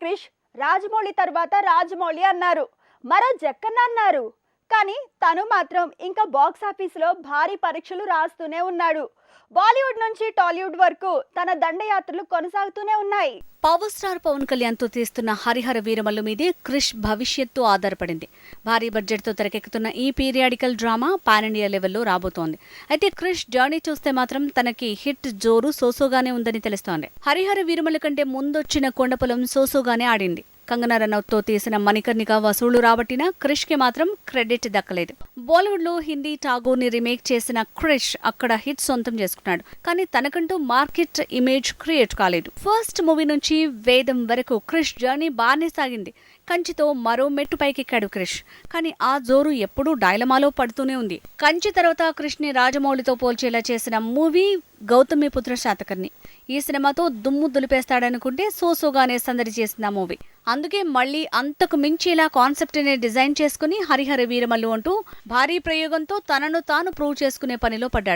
క్రిష్ రాజమౌళి తర్వాత రాజమౌళి అన్నారు. మరో జక్కన్న అన్నారు. కానీ తను మాత్రం ఇంకా బాక్స్ ఆఫీసులో భారీ పరీక్షలు రాస్తూనే ఉన్నాడు. బాలీవుడ్ నుంచి టాలీవుడ్ వరకు తన దండయాత్రలు కొనసాగుతూనే ఉన్నాయి. పవర్ స్టార్ పవన్ కళ్యాణ్తో తీస్తున్న హరిహర వీరమల్లు మీదే క్రిష్ భవిష్యత్తు ఆధారపడింది. భారీ బడ్జెట్తో తెరకెక్కుతున్న ఈ పీరియాడికల్ డ్రామా పాన్ ఇండియా లెవెల్లో రాబోతోంది. అయితే క్రిష్ జర్నీ చూస్తే మాత్రం తనకి హిట్ జోరు సోసోగానే ఉందని తెలుస్తోంది. హరిహర వీరమల్లు కంటే ముందొచ్చిన కొండపొలం సోసోగానే ఆడింది. కంగనా రనౌత్తో తీసిన మణికర్ణిక వసూళ్ళు రాబట్టినా క్రిష్కి మాత్రం క్రెడిట్ దక్కలేదు. బాలీవుడ్లో హిందీ టాగోర్ని రీమేక్ చేసిన క్రిష్ అక్కడ హిట్ సొంతం చేసుకున్నాడు. కానీ తనకంటూ మార్కెట్ ఇమేజ్ క్రియేట్ కాలేదు. ఫస్ట్ మూవీ నుంచి వేదం వరకు క్రిష్ జర్నీ బాగానే సాగింది. కంచితో మరో మెట్టు పైకెక్కాడు క్రిష్. కానీ ఆ జోరు ఎప్పుడూ డైలమాలో పడుతూనే ఉంది. కంచి తర్వాత క్రిష్ని రాజమౌళితో పోల్చేలా చేసిన మూవీ గౌతమి పుత్ర శాతకర్ణి. ఈ సినిమాతో దుమ్ము దులిపేస్తాడనుకుంటే సోసోగానే సందడి చేసింది ఆ మూవీ. అందుకే మళ్ళీ అంతకు మించేలా కాన్సెప్ట్ని డిజైన్ చేసుకుని హరిహర వీరమల్లు అంటూ భారీ ప్రయోగంతో తనను తాను ప్రూవ్ చేసుకునే పనిలో పడ్డాడు.